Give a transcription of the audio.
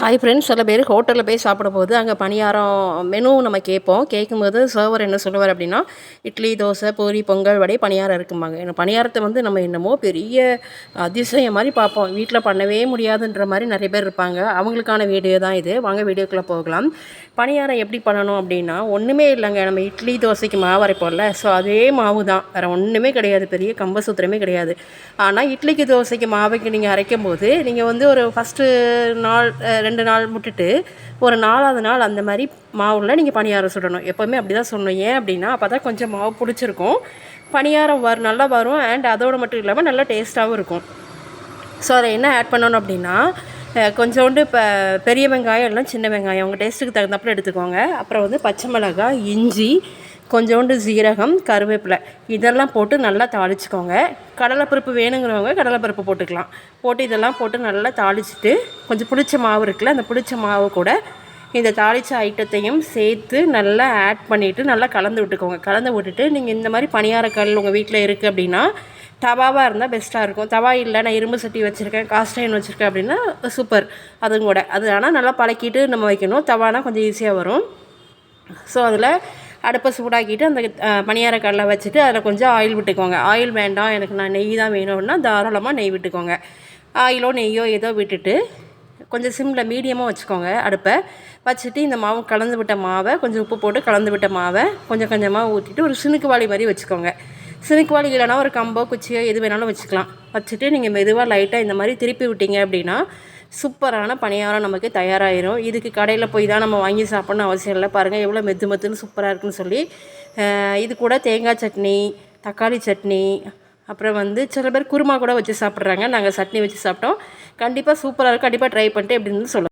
Hi friends சில பேர் ஹோட்டலில் போய் சாப்பிட போது அங்கே பணியாரம் மெனு நம்ம கேட்போம். கேட்கும்போது சர்வர் என்ன சொல்லுவார் அப்படின்னா இட்லி தோசை பூரி பொங்கல் வடை பணியாரம் இருக்கும்பாங்க. ஏன்னா பணியாரத்தை வந்து நம்ம என்னமோ பெரிய அதிசயம் மாதிரி பார்ப்போம். வீட்டில் பண்ணவே முடியாதுன்ற மாதிரி நிறைய பேர் இருப்பாங்க. அவங்களுக்கான வீடியோ தான் இது. வாங்க வீடியோக்குள்ளே போகலாம். பணியாரம் எப்படி பண்ணணும் அப்படின்னா ஒன்றுமே இல்லைங்க. நம்ம இட்லி தோசைக்கு மாவு அரைப்போம்ல. ஸோ அதே மாவு தான். வேறு ஒன்றுமே கிடையாது. பெரிய கம்பசூத்திரமே கிடையாது. ஆனால் இட்லிக்கு தோசைக்கு மாவுக்கு நீங்கள் அரைக்கும் போது நீங்கள் வந்து ஒரு ஃபஸ்ட்டு நாள் ரெண்டு நாள் விட்டுட்டு ஒரு நாலாவது நாள் அந்த மாதிரி மாவுல நீங்கள் பணியாரம் சுடணும். எப்போவுமே அப்படி தான் சொல்லணும் ஏன் அப்படின்னா அப்போ தான் கொஞ்சம் மாவு பிடிச்சிருக்கும். பணியாரம் வரும் நல்லா வரும். அண்ட் அதோடு மட்டும் இல்லாமல் நல்லா டேஸ்ட்டாகவும் இருக்கும். ஸோ அதை என்ன ஆட் பண்ணணும் அப்படின்னா கொஞ்சோண்டு இப்போ பெரிய வெங்காயம் இல்லை சின்ன வெங்காயம். உங்கள் டேஸ்ட்டுக்கு தகுந்தாப்புல எடுத்துக்கோங்க. அப்புறம் வந்து பச்சை மிளகாய் இஞ்சி கொஞ்சோண்டு ஜீரகம் கருவேப்பிலை. இதெல்லாம் போட்டு நல்லா தாளிச்சுக்கோங்க. கடலைப்பருப்பு வேணுங்கிறவங்க கடலைப்பருப்பு போட்டுக்கலாம். போட்டு இதெல்லாம் போட்டு நல்லா தாளிச்சிட்டு கொஞ்சம் புளிச்ச மாவு இருக்குல்ல அந்த புளிச்ச மாவு கூட இந்த தாளித்த ஐட்டத்தையும் சேர்த்து நல்லா ஆட் பண்ணிவிட்டு நல்லா கலந்து விட்டுக்கோங்க. கலந்து விட்டுட்டு நீங்கள் இந்த மாதிரி பணியாரக்கல் உங்கள் வீட்டில் இருக்குது அப்படின்னா தவாவாக இருந்தால் பெஸ்ட்டாக இருக்கும். தவா இல்லை நான் இரும்பு சட்டி வச்சுருக்கேன் காஸ்டைன் வச்சுருக்கேன் அப்படின்னா சூப்பர் அதுவும் கூட. அது ஆனால் நல்லா பழக்கிட்டு நம்ம வைக்கணும். தவானா கொஞ்சம் ஈஸியாக வரும். ஸோ அதில் அடுப்பை சூடாக்கிட்டு அந்த பணியார கடலை வச்சுட்டு அதில் கொஞ்சம் ஆயில் விட்டுக்கோங்க. ஆயில் வேண்டாம் எனக்கு நான் நெய் தான் வேணும்னா தாராளமாக நெய் விட்டுக்கோங்க. ஆயிலோ நெய்யோ ஏதோ விட்டுட்டு கொஞ்சம் சிம்மில் மீடியமாக வச்சுக்கோங்க அடுப்பை. வச்சுட்டு இந்த மாவு கலந்து விட்ட மாவை கொஞ்சம் உப்பு போட்டு கலந்து விட்ட மாவை கொஞ்சம் கொஞ்சமாக ஊற்றிட்டு ஒரு சினுக்கு வாளி மாதிரி வச்சுக்கோங்க. சினுக்கு இல்லைனா ஒரு கம்போ குச்சியோ எது வேணாலும் வச்சுக்கலாம். வச்சுட்டு நீங்கள் மெதுவாக லைட்டாக இந்த மாதிரி திருப்பி விட்டீங்க அப்படின்னா சூப்பரான பணியாரம் நமக்கு தயாராகிடும் இதுக்கு கடையில் போய் தான் நம்ம வாங்கி சாப்பிட்ணும் அவசியம் இல்லை. பாருங்கள் எவ்வளோ மெத்து மெத்துன்னு சூப்பராக இருக்குன்னு சொல்லி இது கூட தேங்காய் சட்னி தக்காளி சட்னி அப்புறம் வந்து சில பேர் குருமா கூட வச்சு சாப்பிட்றாங்க. நாங்கள் சட்னி வச்சு சாப்பிட்டோம். கண்டிப்பாக சூப்பராக இருக்கும். கண்டிப்பாக ட்ரை பண்ணிட்டு எப்படின்னு சொல்லுங்கள்